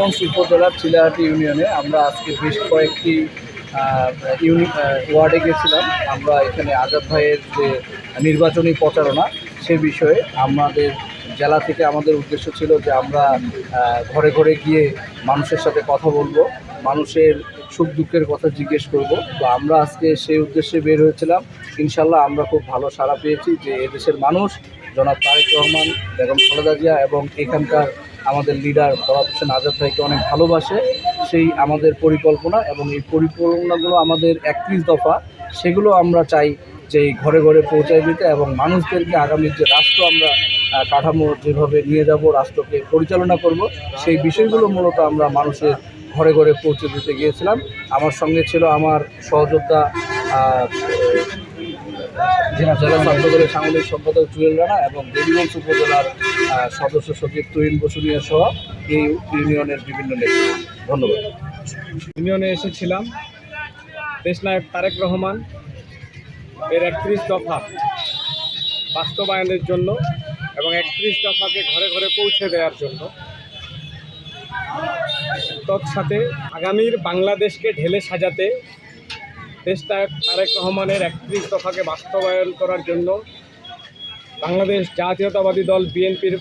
দেবীগঞ্জ উপজেলার চিলাহাটি ইউনিয়নে আমরা আজকে বেশ কয়েকটি ইউনি ওয়ার্ডে গেছিলাম। আমরা এখানে আজাদ ভাইয়ের যে নির্বাচনী প্রচারণা, সে বিষয়ে আমাদের জেলা থেকে আমাদের উদ্দেশ্য ছিল যে আমরা ঘরে ঘরে গিয়ে মানুষের সাথে কথা বলব, মানুষের সুখ দুঃখের কথা জিজ্ঞেস করব। তো আমরা আজকে সেই উদ্দেশ্যে বের হয়েছিলাম। ইনশাল্লাহ আমরা খুব ভালো সাড়া পেয়েছি যে এদেশের মানুষ, জনাব তারেক রহমান, বেগম খালেদা জিয়া এবং এখানকার আমাদের লিডার ফরাদ হোসেন আজাদ ভাইকে অনেক ভালোবাসে। সেই আমাদের পরিকল্পনা এবং এই পরিকল্পনাগুলো আমাদের একত্রিশ দফা, সেগুলো আমরা চাই যে ঘরে ঘরে পৌঁছায় দিতে এবং মানুষদেরকে আগামীর যে রাষ্ট্র আমরা কাঠামো যেভাবে নিয়ে যাব, রাষ্ট্রকে পরিচালনা করব, সেই বিষয়গুলো মূলত আমরা মানুষের ঘরে ঘরে পৌঁছে দিতে গিয়েছিলাম। আমার সঙ্গে ছিল আমার সহযোদ্ধা জেলা জেলা ছাত্রদলের সাংগঠনিক সম্পাদক জুয়েল রানা এবং দেবীগঞ্জ উপজেলার সদস্য সচিব তুহিন বসুনিয়া সহ এই ইউনিয়নের বিভিন্ন নেতা। ধন্যবাদ। ইউনিয়নে এসেছিলাম দেশনায়ক তারেক রহমান এর একত্রিশ দফা বাস্তবায়নের জন্য এবং একত্রিশ দফাকে ঘরে ঘরে পৌঁছে দেওয়ার জন্য। তৎসাথে আগামীর বাংলাদেশকে ঢেলে সাজাতে দেশনায়ক তারেক রহমানের একত্রিশ দফাকে বাস্তবায়ন করার জন্য বাংলাদেশ জাতীয়তাবাদী দল বিএনপির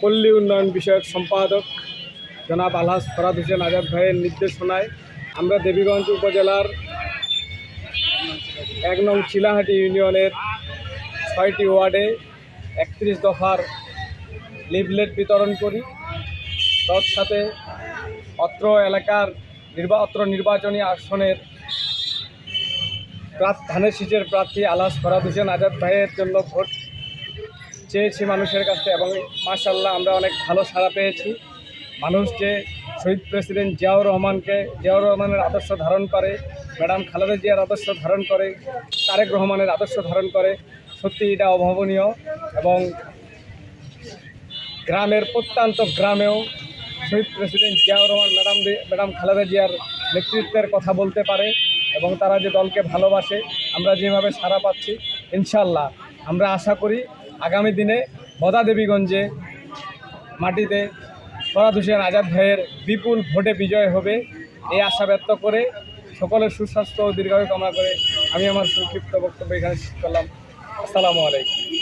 পল্লী উন্নয়ন বিষয়ক সম্পাদক জনাব আলহাজ ফরাদ হোসেন আজাদ ভাইয়ের নির্দেশনায় আমরা দেবীগঞ্জ উপজেলার এক নং চিলাহাটি ইউনিয়নের ছয়টি ওয়ার্ডে একত্রিশ দফার লিভলেট বিতরণ করি। তৎসাথে অত্র এলাকার নির্বা, অত্র নির্বাচনী আসনের ধানের শীষের প্রার্থী আলহাজ ফরাদ হোসেন আজাদ ভাইয়ের জন্য ভোট চেয়েছি মানুষের কাছে এবং মার্শাল্লাহ আমরা অনেক ভালো সাড়া পেয়েছি। মানুষ যে শহীদ প্রেসিডেন্ট জিয়াউর রহমানকে, জিয়াউর রহমানের আদর্শ ধারণ করে, ম্যাডাম খালেদা জিয়ার আদর্শ ধারণ করে, তারেক রহমানের আদর্শ ধারণ করে, সত্যি এটা অভাবনীয় এবং গ্রামের প্রত্যন্ত গ্রামেও শহীদ president Ziaur Rahman, madam madam Khaleda জিয়ার নেতৃত্বের কথা বলতে পারে। এবং তারা যে দলকে ভালোবাসে, আমরা যেভাবে সারা পাচ্ছি ইনশাল্লাহ আমরা আশা করি আগামী দিনে বদা দেবীগঞ্জে মাটিতে ফরাদ হোসেন আজাদ ভাইয়ের বিপুল ভোটে বিজয় হবে, এই আশা ব্যক্ত করে সকলের সুস্বাস্থ্য ও দীর্ঘায়ু কামনা করে আমি আমার সংক্ষিপ্ত বক্তব্য এখানে শেষ করলাম। আসসালামু আলাইকুম।